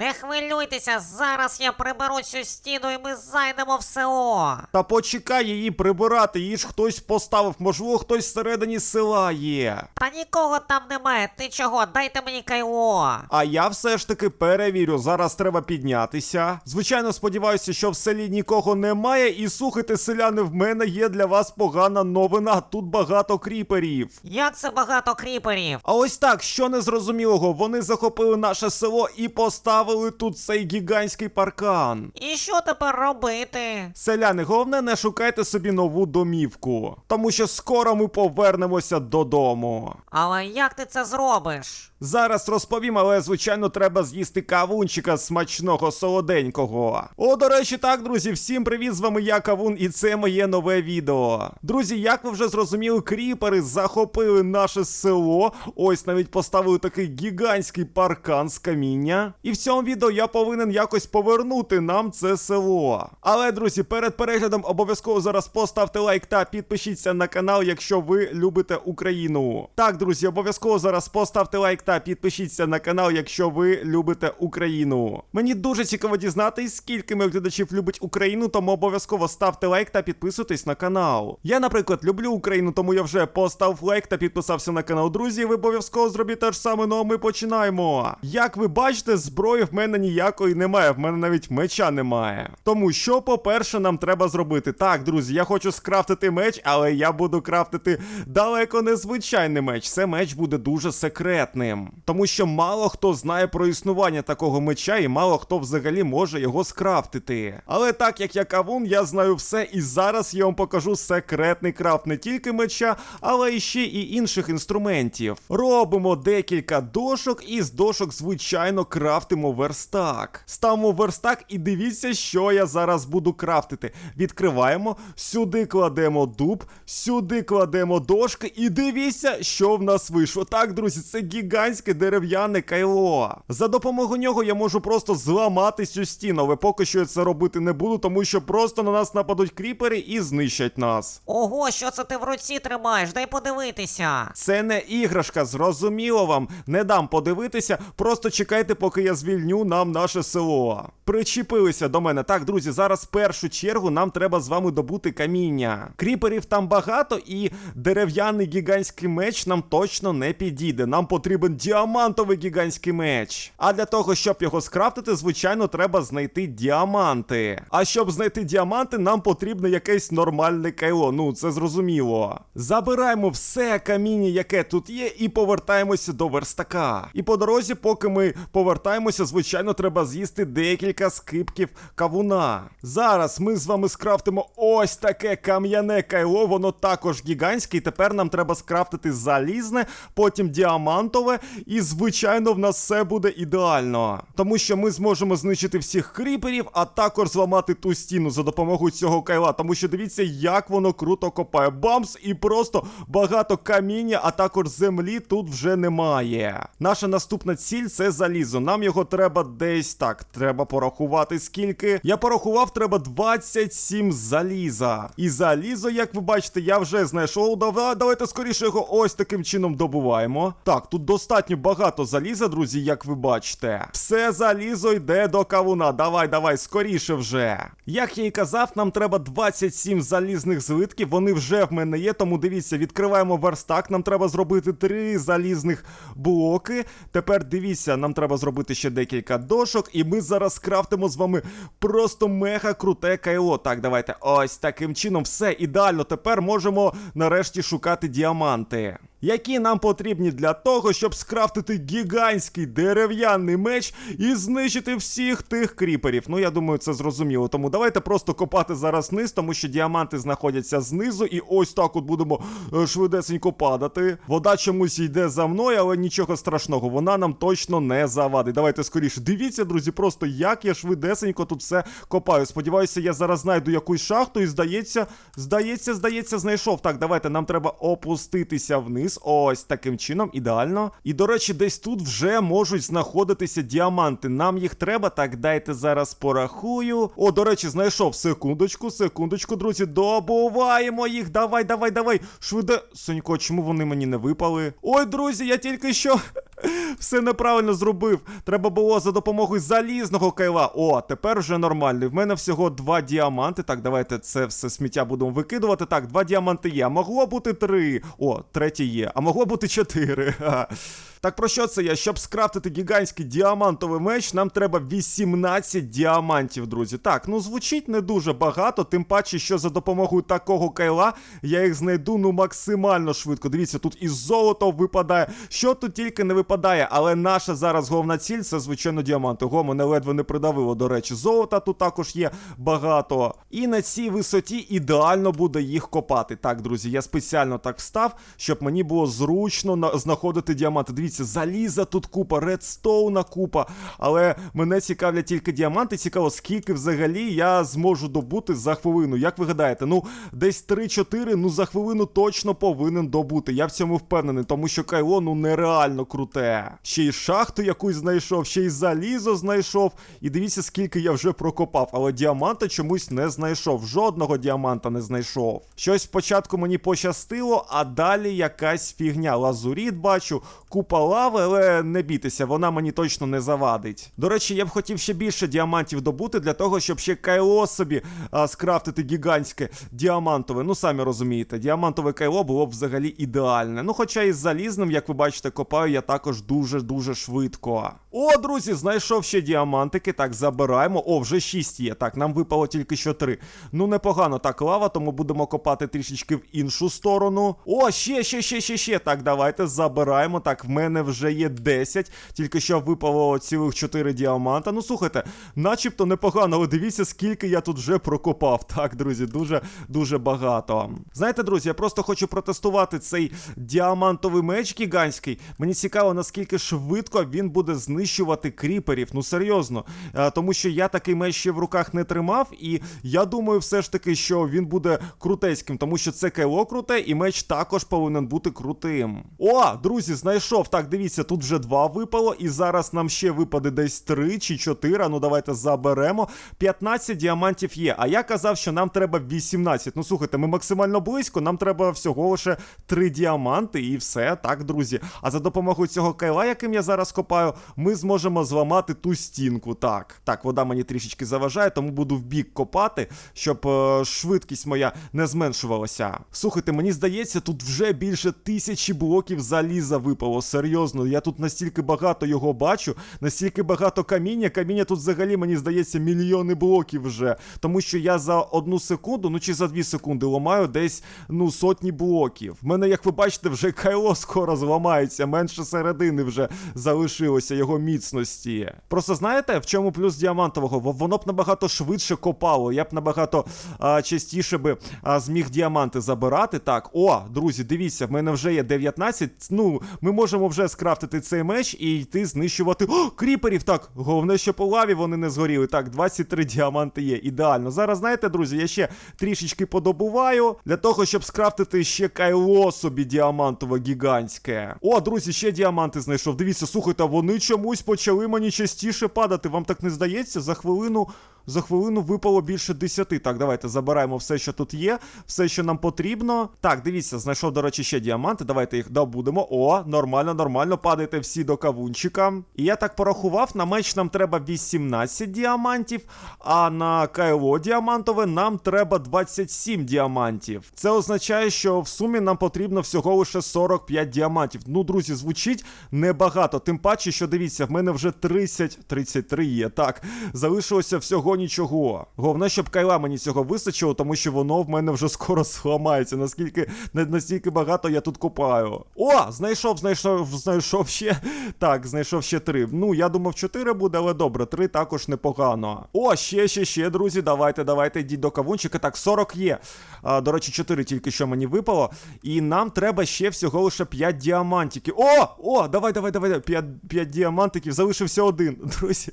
Не хвилюйтеся, зараз я приберу цю стіну і ми зайдемо в село. Та почекай її прибирати, її ж хтось поставив, можливо, хтось всередині села є. Та нікого там немає. Ти чого? Дайте мені кайло. А я все ж таки перевірю, зараз треба піднятися. Звичайно, сподіваюся, що в селі нікого немає. І слухайте, селяни, в мене є для вас погана новина. Тут багато кріперів. Як це багато кріперів? А ось так, що незрозумілого, вони захопили наше село і поставили тут цей гігантський паркан. І що тепер робити? Селяни, головне, не шукайте собі нову домівку, тому що скоро ми повернемося додому. Але як ти це зробиш? Зараз розповім, але звичайно треба з'їсти кавунчика смачного солоденького. О, до речі, так, друзі, всім привіт! З вами я Кавун, і це моє нове відео. Друзі, як ви вже зрозуміли, кріпери захопили наше село. Ось навіть поставили такий гігантський паркан з каміння. І в цьому відео я повинен якось повернути нам це село. Але, друзі, перед переглядом обов'язково зараз поставте лайк та підпишіться на канал, якщо ви любите Україну. Так, друзі, обов'язково зараз поставте лайк та підпишіться на канал, якщо ви любите Україну. Мені дуже цікаво дізнатись, скільки моїх глядачів любить Україну, тому обов'язково ставте лайк та підписуйтесь на канал. Я, наприклад, люблю Україну, тому я вже поставив лайк та підписався на канал. Друзі, ви обов'язково зробіть те ж саме, ну а ми починаємо. Як ви бачите, зброї в мене ніякої немає, в мене навіть меча немає. Тому що, по-перше, нам треба зробити? Так, друзі, я хочу скрафтити меч, але я буду крафтити далеко не звичайний меч. Це меч буде дуже секретним. Тому що мало хто знає про існування такого меча, і мало хто взагалі може його скрафтити. Але так як я кавун, я знаю все, і зараз я вам покажу секретний крафт не тільки меча, але і ще і інших інструментів. Робимо декілька дошок, і з дошок, звичайно, крафтимо верстак. Ставимо верстак і дивіться, що я зараз буду крафтити. Відкриваємо, сюди кладемо дуб, сюди кладемо дошки, і дивіться, що в нас вийшло. Так, друзі, це гігантське дерев'яне кайло. За допомогою нього я можу просто зламати цю стіну, але поки що я це робити не буду, тому що просто на нас нападуть кріпери і знищать нас. Ого, що це ти в руці тримаєш? Дай подивитися. Це не іграшка, зрозуміло вам. Не дам подивитися, просто чекайте, поки я звільню нам наше село. Причепилися до мене. Так, друзі, зараз в першу чергу нам треба з вами добути каміння. Кріперів там багато, і дерев'яний гігантський меч нам точно не підійде. Нам потрібен діамантовий гігантський меч. А для того, щоб його скрафтити, звичайно, треба знайти діаманти. А щоб знайти діаманти, нам потрібно якесь нормальне кайло. Ну, це зрозуміло. Забираємо все каміння, яке тут є, і повертаємося до верстака. І по дорозі, поки ми повертаємося, звичайно, треба з'їсти декілька скипків кавуна. Зараз ми з вами скрафтимо ось таке кам'яне кайло, воно також гігантське. І тепер нам треба скрафтити залізне, потім діамантове, і звичайно, в нас все буде ідеально. Тому що ми зможемо знищити всіх кріперів, а також зламати ту стіну за допомогою цього кайла. Тому що дивіться, як воно круто копає. Бамс, і просто багато каміння, а також землі тут вже немає. Наша наступна ціль це залізо. Нам його треба десь так. Треба порахувати скільки. Я порахував, треба 27 заліза. І залізо, як ви бачите, я вже знайшов. Давайте скоріше його ось таким чином добуваємо. Так, тут достатньо багато заліза, друзі, як ви бачите. Все залізо йде до кавуна. Давай, давай, скоріше вже. Як я і казав, нам треба 27 залізних злитків. Вони вже в мене є, тому дивіться, відкриваємо верстак. Нам треба зробити три залізних блоки. Тепер дивіться, нам треба зробити ще декілька дошок, і ми зараз крафтимо з вами просто мега круте кайло. Так, давайте ось таким чином. Все ідеально. Тепер можемо нарешті шукати діаманти. Які нам потрібні для того, щоб скрафтити гігантський дерев'яний меч і знищити всіх тих кріперів. Ну, я думаю, це зрозуміло. Тому давайте просто копати зараз вниз, тому що діаманти знаходяться знизу, і ось так от будемо е, швидесенько падати. Вода чомусь йде за мною, але нічого страшного, вона нам точно не завадить. Давайте скоріше. Дивіться, друзі, просто як я швидесенько тут все копаю. Сподіваюся, я зараз знайду якусь шахту і здається, здається, здається, знайшов. Так, давайте, нам треба опуститися вниз. Вниз. Ось таким чином, ідеально. І до речі, десь тут вже можуть знаходитися діаманти. Нам їх треба. Так, дайте зараз порахую. О, до речі, знайшов. Секундочку, секундочку, друзі. Добуваємо їх. Давай, давай, давай. Швиде. Сонько, чому вони мені не випали? Ой, друзі, я тільки що. Все неправильно зробив. Треба було за допомогою залізного кайла. О, тепер вже нормально. В мене всього два діаманти. Так, давайте це все сміття будемо викидувати. Так, два діаманти є. Могло бути три. О, третє є. А могло бути чотири. Так про що це я? Щоб скрафтити гігантський діамантовий меч, нам треба 18 діамантів, друзі. Так, ну звучить не дуже багато, тим паче, що за допомогою такого кайла я їх знайду ну максимально швидко. Дивіться, тут і золото випадає. Що тут тільки не випадає, але наша зараз головна ціль це, звичайно, діаманти. Го, мене ледве не придавило, до речі. Золота тут також є багато. І на цій висоті ідеально буде їх копати. Так, друзі, я спеціально так встав, щоб мені було зручно знаходити діаманти. Дивіться, заліза тут купа, редстоуна купа. Але мене цікавлять тільки діаманти. Цікаво, скільки взагалі я зможу добути за хвилину. Як ви гадаєте? Ну, десь 3-4, ну за хвилину точно повинен добути. Я в цьому впевнений, тому що кайло ну нереально круте. Ще й шахту якусь знайшов, ще й залізо знайшов. І дивіться, скільки я вже прокопав. Але діаманта чомусь не знайшов. Жодного діаманта не знайшов. Щось спочатку мені пощастило, а далі якась фігня. Лазуріт бачу, купа лави, але не бійтеся, вона мені точно не завадить. До речі, я б хотів ще більше діамантів добути для того, щоб ще кайло собі а, скрафтити гігантське діамантове. Ну, самі розумієте, діамантове кайло було б взагалі ідеальне. Ну, хоча із залізним, як ви бачите, копаю я також дуже-дуже швидко. О, друзі, знайшов ще діамантики. Так, забираємо. О, вже 6 є. Так, нам випало тільки що 3. Ну, непогано так лава, тому будемо копати трішечки в іншу сторону. О, ще, ще, ще, ще, ще. Так, давайте забираємо. Так, в мене вже є 10. Тільки що випало цілих 4 діаманта. Ну, слухайте, начебто непогано, але дивіться, скільки я тут вже прокопав. Так, друзі, дуже дуже багато. Знаєте, друзі, я просто хочу протестувати цей діамантовий меч гігантський. Мені цікаво, наскільки швидко він буде знищувати кріперів. Ну серйозно. Е, Тому що я такий меч ще в руках не тримав, і я думаю, все ж таки, що він буде крутецьким, тому що це кайло круте, і меч також повинен бути крутим. О, друзі, знайшов. Так, дивіться, тут вже два випало, і зараз нам ще випаде десь три чи чотири. Ну давайте заберемо. 15 діамантів є. А я казав, що нам треба 18. Ну слухайте, ми максимально близько, нам треба всього лише 3 діаманти і все. Так, друзі. А за допомогою цього кайла, яким я зараз копаю, ми зможемо зламати ту стінку. Так, так, вода мені трішечки заважає, тому буду в бік копати, щоб е, швидкість моя не зменшувалася. Слухайте, мені здається, тут вже більше тисячі блоків заліза випало. Серйозно, я тут настільки багато його бачу, настільки багато каміння. Каміння тут взагалі, мені здається, мільйони блоків вже. Тому що я за одну секунду, ну чи за дві секунди ламаю десь ну сотні блоків. В мене, як ви бачите, вже кайло скоро зламається, менше середини вже залишилося його міцності. Просто знаєте, в чому плюс діамантового? Воно б набагато швидше копало. Я б набагато а, частіше би а, зміг діаманти забирати. Так, о, друзі, дивіться, в мене вже є 19. Ну, ми можемо вже скрафтити цей меч і йти знищувати. О, кріперів! Так, головне, що по лаві вони не згоріли. Так, 23 діаманти є. Ідеально. Зараз, знаєте, друзі, я ще трішечки подобуваю для того, щоб скрафтити ще кайло собі діамантове гігантське. О, друзі, ще діаманти знайшов. Дивіться, слухайте, вони чомусь почали мені частіше падати. Вам так не здається? За хвилину. За хвилину випало більше 10. Так, давайте забираємо все, що тут є, все, що нам потрібно. Так, дивіться, знайшов, до речі, ще діаманти. Давайте їх добудемо. О, нормально, нормально. Падайте всі до кавунчика. І я так порахував, на меч нам треба 18 діамантів, а на кайло діамантове нам треба 27 діамантів. Це означає, що в сумі нам потрібно всього лише 45 діамантів. Ну, друзі, звучить небагато. Тим паче, що дивіться, в мене вже 30, 33 є. Так, залишилося всього нічого. Головне, щоб кайла мені цього вистачило, тому що воно в мене вже скоро зламається. Наскільки на- настільки багато я тут копаю. О, знайшов, знайшов, знайшов ще. Так, знайшов ще три. Ну, я думав, 4 буде, але добре, 3 також непогано. О, ще, ще, ще, друзі, давайте, давайте, йдіть до кавунчика. Так, 40 є. А, до речі, 4 тільки що мені випало. І нам треба ще всього лише 5 діамантиків. О! О, давай, давай, давай, 5, 5 діамантиків. Залишився один, друзі.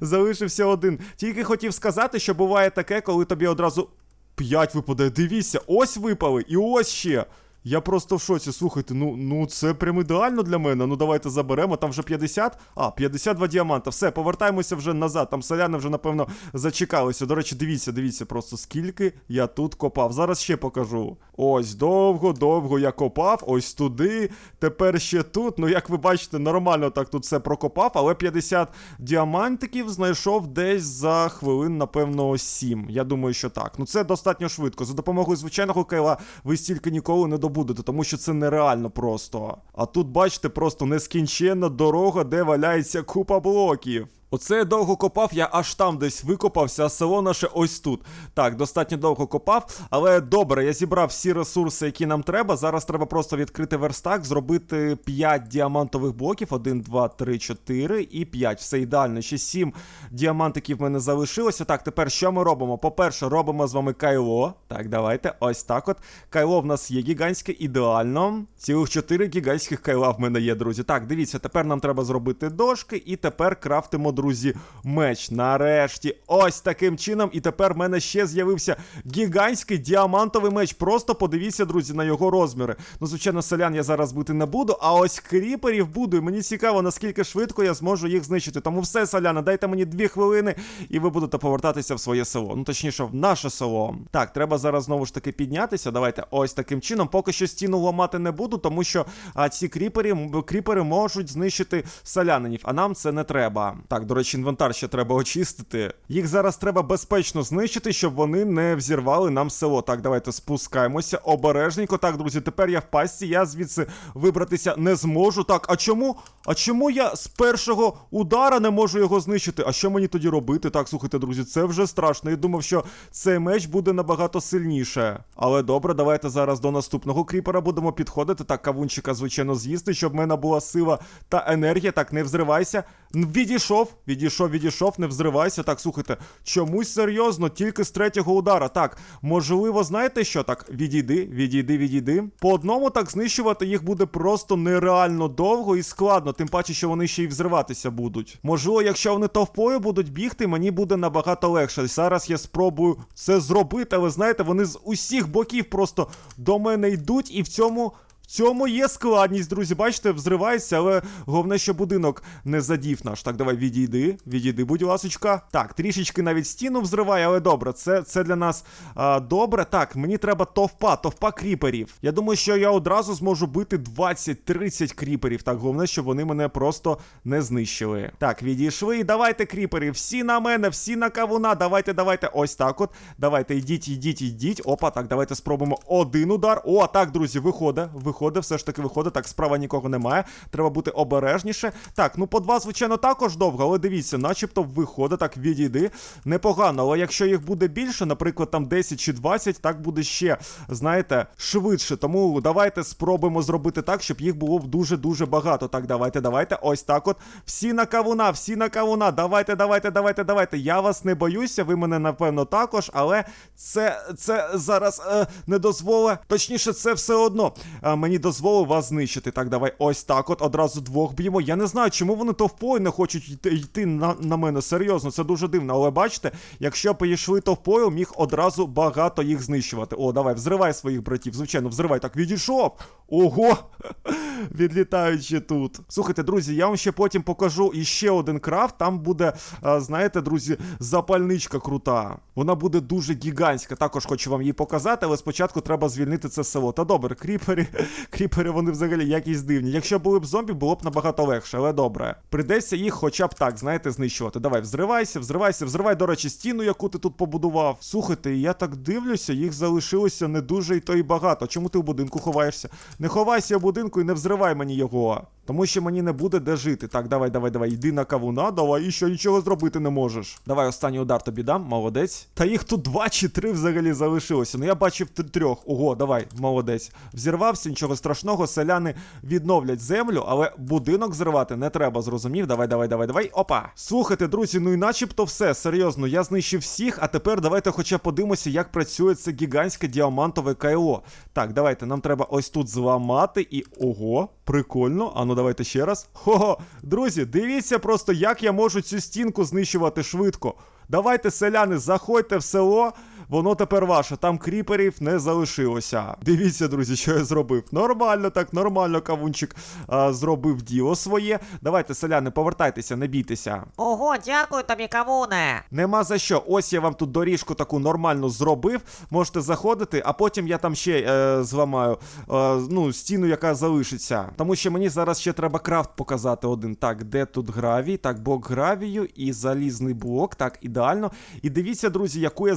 Залишився один. Тільки хотів сказати, що буває таке, коли тобі одразу 5 випадає. Дивіться, ось випали, і ось ще. Я просто в шоці. Слухайте, ну, ну це прям ідеально для мене. Ну давайте заберемо. Там вже 50. А, 52 діаманта. Все, повертаємося вже назад. Там селяни вже, напевно, зачекалися. До речі, дивіться, дивіться просто скільки я тут копав. Зараз ще покажу. Ось довго, довго я копав. Ось туди. Тепер ще тут. Ну, як ви бачите, нормально так тут все прокопав, але 50 діамантиків знайшов десь за хвилин, напевно, 7. Я думаю, що так. Ну це достатньо швидко. За допомогою звичайного кайла ви стільки ніколи не добудете, тому що це нереально просто. А тут, бачите, просто нескінченна дорога, де валяється купа блоків. Оце довго копав, я аж там десь викопався, а село наше ось тут. Так, достатньо довго копав, але добре, я зібрав всі ресурси, які нам треба. Зараз треба просто відкрити верстак, зробити 5 діамантових блоків. 1, 2, 3, 4 і 5. Все ідеально. Ще 7 діамантиків в мене залишилося. Так, тепер що ми робимо? По-перше, робимо з вами кайло. Так, давайте. Ось так от. Кайло в нас є гігантське, ідеально. Цілих 4 гігантських кайла в мене є, друзі. Так, дивіться, тепер нам треба зробити дошки, і тепер крафтимо, друзі, меч. Нарешті, ось таким чином. І тепер в мене ще з'явився гігантський діамантовий меч. Просто подивіться, друзі, на його розміри. Ну, звичайно, селян я зараз бити не буду, а ось кріперів буду. І мені цікаво, наскільки швидко я зможу їх знищити. Тому все, селяни, дайте мені дві хвилини, і ви будете повертатися в своє село. Ну, точніше, в наше село. Так, треба зараз знову ж таки піднятися. Давайте ось таким чином. Поки що стіну ламати не буду, тому що а, ці кріпери, кріпери можуть знищити селянинів, а нам це не треба. Так, до речі, інвентар ще треба очистити. Їх зараз треба безпечно знищити, щоб вони не взірвали нам село. Так, давайте спускаємося обережненько. Так, друзі, тепер я в пастці, я звідси вибратися не зможу. Так, а чому? А чому я з першого удара не можу його знищити? А що мені тоді робити? Так, слухайте, друзі, це вже страшно. Я думав, що цей меч буде набагато сильніше. Але добре, давайте зараз до наступного кріпера будемо підходити. Так, кавунчика, звичайно, з'їсти, щоб в мене була сила та енергія. Так, не взривайся. Відійшов, відійшов, відійшов, не взривайся. Так, слухайте, чомусь серйозно, тільки з третього удара. Так, можливо, знаєте що? Так, відійди, відійди, відійди. По одному так знищувати їх буде просто нереально довго і складно, тим паче, що вони ще й взриватися будуть. Можливо, якщо вони товпою будуть бігти, мені буде набагато легше. Зараз я спробую це зробити, але знаєте, вони з усіх боків просто до мене йдуть, і в цьому. Цьому є складність, друзі. Бачите, взривається, але головне, що будинок не задів наш. Так, давай відійди, відійди, будь ласочка. Так, трішечки навіть стіну взриває, але добре, це, це для нас а, добре. Так, мені треба товпа, товпа кріперів. Я думаю, що я одразу зможу бити 20-30 кріперів. Так, головне, щоб вони мене просто не знищили. Так, відійшли. Давайте, кріпери, всі на мене, всі на кавуна. Давайте, давайте. Ось так от. Давайте, йдіть, йдіть, йдіть. Опа, так, давайте спробуємо один удар. О, так, друзі, виходить, виходить, все ж таки виходить. Так, справа нікого немає. Треба бути обережніше. Так, ну по два, звичайно, також довго, але дивіться, начебто виходить, так, відійди. Непогано, але якщо їх буде більше, наприклад, там 10 чи 20, так буде ще, знаєте, швидше. Тому давайте спробуємо зробити так, щоб їх було дуже-дуже багато. Так, давайте, давайте. Ось так от. Всі на кавуна, всі на кавуна. Давайте, давайте, давайте, давайте. Я вас не боюся, ви мене напевно також, але це, це зараз е, не дозволить. Точніше, це все одно е, мені дозволить вас знищити. Так, давай, ось так от, одразу двох б'ємо. Я не знаю, чому вони товпою не хочуть йти, на, на мене. Серйозно, це дуже дивно. Але бачите, якщо б йшли товпою, міг одразу багато їх знищувати. О, давай, взривай своїх братів. Звичайно, взривай. Так, відійшов. Ого! Відлітаючи тут. Слухайте, друзі, я вам ще потім покажу іще один крафт. Там буде, а, знаєте, друзі, запальничка крута. Вона буде дуже гігантська. Також хочу вам її показати, але спочатку треба звільнити це село. Та добре, кріпери, кріпери, вони взагалі якісь дивні. Якщо були б зомбі, було б набагато легше, але добре. Придеться їх хоча б так, знаєте, знищувати. Давай, взривайся, взривайся, взривай, до речі, стіну, яку ти тут побудував. Слухайте, я так дивлюся, їх залишилося не дуже і то і багато. Чому ти в будинку ховаєшся? Не ховайся в будинку і не взривай мені його. Тому що мені не буде де жити. Так, давай, давай, давай, йди на кавуна, давай, і що нічого зробити не можеш. Давай останній удар тобі дам, молодець. Та їх тут два чи три взагалі залишилося. Ну я бачив трьох. Ого, давай, молодець. Взірвався, нічого страшного, селяни відновлять землю, але будинок зривати не треба, зрозумів? Давай, давай, давай, давай. Опа. Слухайте, друзі, ну і начебто все, серйозно, я знищив всіх, а тепер давайте хоча подивимося, як працює це гігантське діамантове кайло. Так, давайте, нам треба ось тут зламати і. Ого, прикольно. А ну давайте ще раз. Хо-хо, друзі, дивіться просто, як я можу цю стінку знищувати швидко. Давайте, селяни, заходьте в село. Воно тепер ваше, там кріперів не залишилося. Дивіться, друзі, що я зробив. Нормально, так, нормально, кавунчик а, зробив діло своє. Давайте, селяни, повертайтеся, не бійтеся. Ого, дякую тобі, кавуне. Нема за що. Ось я вам тут доріжку таку нормальну зробив. Можете заходити, а потім я там ще е, зламаю е, ну, стіну, яка залишиться. Тому що мені зараз ще треба крафт показати один. Так, де тут гравій? Так, блок гравію і залізний блок. Так, ідеально. І дивіться, друзі, яку я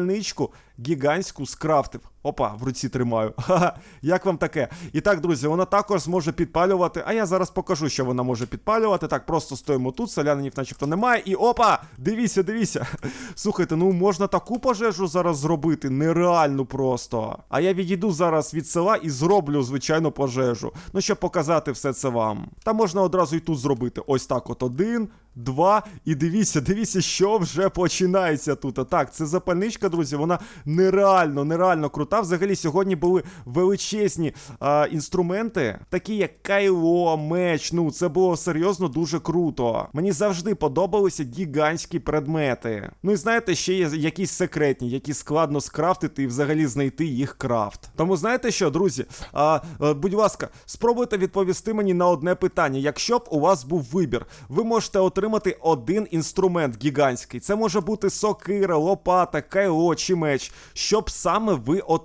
запальничку гігантську скрафтив. Опа, в руці тримаю. Ха-ха, як вам таке? І так, друзі, вона також зможе підпалювати. А я зараз покажу, що вона може підпалювати. Так, просто стоїмо тут, селянинів начебто немає. І опа! Дивіться, дивіться. Слухайте, ну можна таку пожежу зараз зробити. Нереальну просто. А я відійду зараз від села і зроблю звичайну пожежу. Ну, щоб показати все це вам. Та можна одразу і тут зробити. Ось так: от один, два. І дивіться, дивіться, що вже починається тут. Так, це запальничка, друзі, вона нереально, нереально крута. Взагалі, сьогодні були величезні а, інструменти, такі як кайло, меч. Ну, це було серйозно дуже круто. Мені завжди подобалися гігантські предмети. Ну і знаєте, ще є якісь секретні, які складно скрафтити і взагалі знайти їх крафт. Тому знаєте що, друзі? А, а, будь ласка, спробуйте відповісти мені на одне питання. Якщо б у вас був вибір, ви можете отримати один інструмент гігантський. Це може бути сокира, лопата, кайло чи меч. Що б саме ви отримали?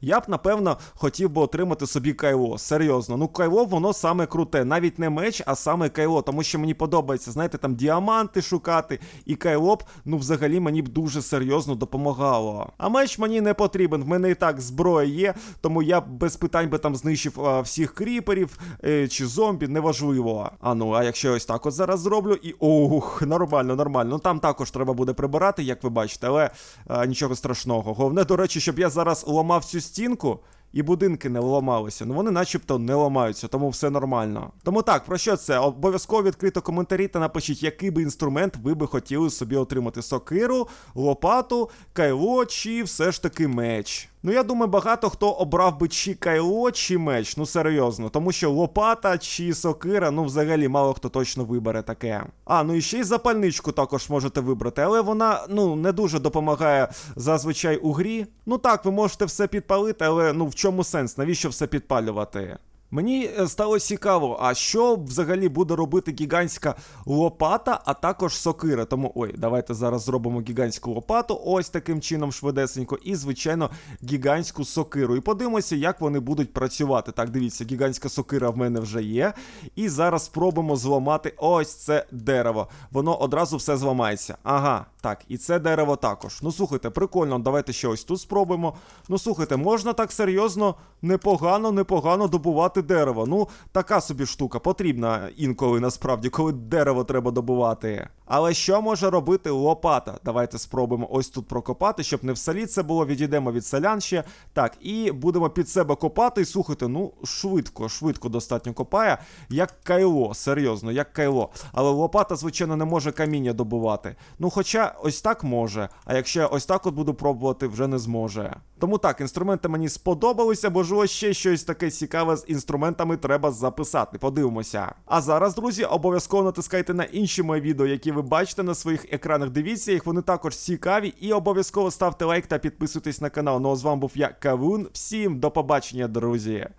Я б напевно хотів би отримати собі кайло. Серйозно, ну кайло воно саме круте. Навіть не меч, а саме кайло, тому що мені подобається, знаєте, там діаманти шукати, і кайло б, ну взагалі мені б дуже серйозно допомагало. А меч мені не потрібен. В мене і так зброя є, тому я без питань би там знищив а, всіх кріперів е, чи зомбі, неважливо. А ну, а якщо я ось так от зараз зроблю, і ох, нормально, нормально. Ну там також треба буде прибирати, як ви бачите, але а, нічого страшного. Головне, до речі, щоб я зараз ламав цю стінку. І будинки не ламалися. Ну вони начебто не ламаються, тому все нормально. Тому так, про що це? Обов'язково відкрито коментарі та напишіть, який би інструмент ви би хотіли собі отримати: сокиру, лопату, кайло чи все ж таки меч. Ну, я думаю, багато хто обрав би чи кайло, чи меч. Ну серйозно, тому що лопата чи сокира, ну взагалі мало хто точно вибере таке. А, ну і ще й запальничку також можете вибрати, але вона ну не дуже допомагає зазвичай у грі. Ну так, ви можете все підпалити, але ну в чому сенс? Навіщо все підпалювати? Мені е, стало цікаво, а що взагалі буде робити гігантська лопата, а також сокира. Тому ой, давайте зараз зробимо гігантську лопату, ось таким чином швидесенько, і, звичайно, гігантську сокиру. І подивимося, як вони будуть працювати. Так, дивіться, гігантська сокира в мене вже є. І зараз спробуємо зламати ось це дерево. Воно одразу все зламається. Ага, так, і це дерево також. Ну слухайте, прикольно, давайте ще ось тут спробуємо. Ну слухайте, можна так серйозно, непогано, непогано добувати дерево. Ну, така собі штука потрібна інколи насправді, коли дерево треба добувати. Але що може робити лопата? Давайте спробуємо ось тут прокопати, щоб не в селі це було. Відійдемо від селян ще. Так, і будемо під себе копати. І слухайте, ну швидко, швидко достатньо копає, як кайло, серйозно, як кайло. Але лопата, звичайно, не може каміння добувати. Ну, хоча ось так може, а якщо я ось так от буду пробувати, вже не зможе. Тому так, інструменти мені сподобалися, можливо, ще щось таке цікаве з інструментами треба записати. Подивимося. А зараз, друзі, обов'язково натискайте на інші мої відео, які ви бачите на своїх екранах. Дивіться їх, вони також цікаві. І обов'язково ставте лайк та підписуйтесь на канал. Ну а з вами був я, Кавун. Всім до побачення, друзі.